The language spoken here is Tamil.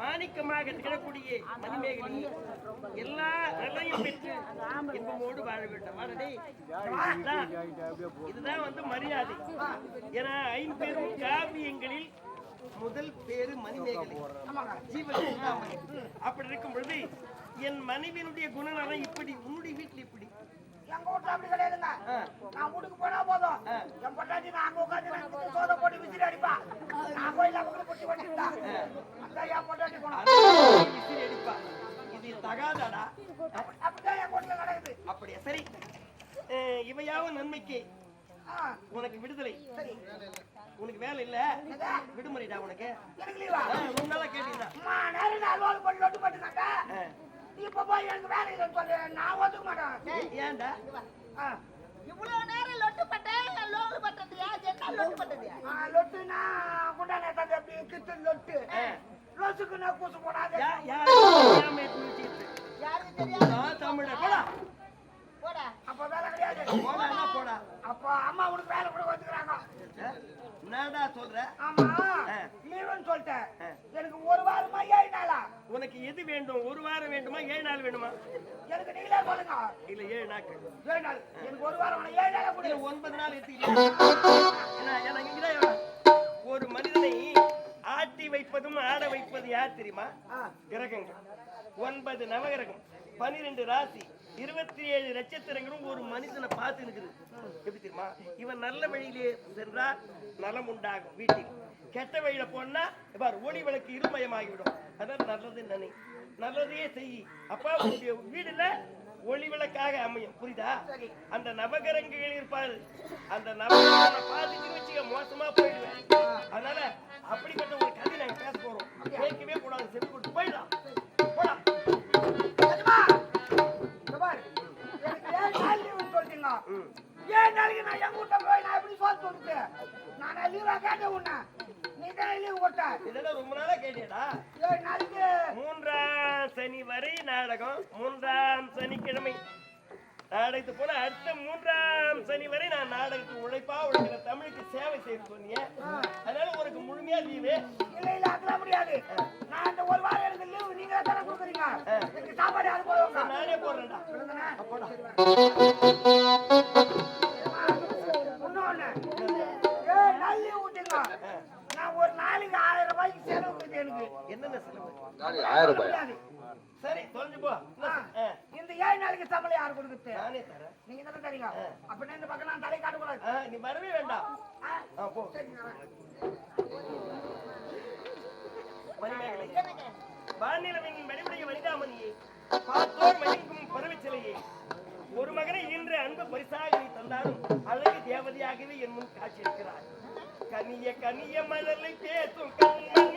மாணிக்கமாக திகழக்கூடிய மணிமேகலை எல்லா நிலையும் பெற்று இன்பமோடு வாழ வேண்டும். இதுதான் வந்து மரியாதை. ஏன்னா ஐம்பெரும் காவியங்களில் முதல் பேரு மணிமேகலை. ஜீவன் அப்படி இருக்கும் பொழுது என் மனைவியினுடைய குணநலம் இப்படி உன்னுடைய வீட்டில் இப்படி. எங்க வீட்டுல அப்படி கிடையாதுங்க. நான் வீட்டுக்கு போனா போதும். என் நான் அங்க உட்காந்து சோத போட்டு விசிறி அடிப்பா. நான் போய் அவங்க என் போனா. விசிறி அடிப்பா. இது தகாதாடா. அப்படிதான் என் வீட்டுல நடக்குது. அப்படியா? சரி. இவையாவும் நன்மைக்கு. உனக்கு விடுதலை. சரி. உனக்கு வேலை இல்ல? விடுமுறைடா உனக்கு. ரொம்ப நாளா கேட்டீங்கன்னா இப்ப போய் எனக்கு வேலை இல்லைன்னு சொல்லு. நான் ஒத்துக்க மாட்டேன். ஏன்டா. இவ்வளவு நேரம் லொட்டு பட்டேன் லோகு பட்டதையா என்ன லொட்டு பட்டதையா லொட்டுனா குண்டானே அப்படி கித்து லொட்டு. ஆ. லொசுக்கு நான் கூசு போடாது? யாருக்கு தெரியாது? போடா. அப்ப வேலை கிடையாது. போடான்னா போடா அப்ப அம்மா உனக்கு வேலை கூட வந்துக்கிறாங்க அஹ், என்னடா சொல்ற? ஆமா. ஆ. லீவுன்னு சொல்லிட்டேன். ஆ. எனக்கு ஒரு வாரமா ஏழு நாளா? உனக்கு எது வேண்டும்? ஒரு வாரம் வேண்டுமா? ஏழு நாள் வேண்டுமா? எனக்கு நீங்களே சொல்லுங்க. இல்ல ஏழு நாட்கள். ஏழு நாள். எனக்கு ஒரு வாரம் ஏழு நாளா கூட. ஒன்பது நாள் எவ்வளவு? ஒரு மனிதனை ஆட்டி வைப்பதும் ஆட வைப்பது யார் தெரியுமா? கிரகங்கள். ஒன்பது நவகிரகம். பனிரெண்டு ராசி. இருபத்தி நட்சத்திரங்களும் ஒரு மனிதனை பார்த்து இருக்குது எப்படி தெரியுமா? இவன் நல்ல வழியிலே சென்றா நலம் உண்டாகும் வீட்டில். கெட்ட வழியில போனா பாரு ஒளி விளக்கு இருமயமாகிவிடும். அதான் நல்லது நினை நல்லதையே செய். அப்பா உன்னுடைய வீடுல ஒளி விளக்காக அமையும். புரியுதா? அந்த நவகரங்குகள் இருப்பாரு. அந்த நவகரங்களை பார்த்துட்டு வச்சுக்க மோசமா போயிடுவேன். அதனால அப்படிப்பட்ட ஒரு கதை நாங்க பேச போறோம். கேட்கவே கூடாது. செவி கொடுத்து போயிடலாம். வரை நாடகம் மூன்றாம் சனிக்கிழமை. நாடகத்து போல அடுத்த மூன்றாம் சனி வரை நான் நாடகத்துக்கு உழைப்பா உழைக்கிற தமிழுக்கு சேவை செய்ய சொன்னீங்க அதனால உனக்கு முழுமையா லீவு. இல்ல, இல்ல, அதெல்லாம் முடியாது. நான் இந்த ஒரு வாரம் எனக்கு லீவு. நீங்க தானே கொடுக்குறீங்க. எனக்கு சாப்பாடு யாரு போடுவாங்க? நானே போடுறேன்டா. நாள் லீவு விட்டீங்க. நான் ஒரு நாளைக்கு ஆயிரம் ரூபாய்க்கு எனக்கு என்னென்ன செலவு ஆயிரம் ரூபாய். சரி தொலைஞ்சு போ. இந்த ஏழு நாளைக்கு சம்பளம் யாரு கொடுக்குறது? நானே தரேன். நீங்க தானே தரீங்க? அப்படின்னா இந்த பக்கம் நான் தலை காட்டக்கூடாது. ஆ, நீ வரவே வேண்டாம். போ. வானிலவின் வடிவுடைய வனிதாமணியே பார்த்தோர் மயங்கும் பருவச்சிலையே ஒரு மகனை இன்று அன்பு பரிசாக நீ தந்தாலும் அழகு தேவதையாகவே என் முன் காட்சியிருக்கிறார் கனிய கனிய மலரை பேசும் கண்மணி.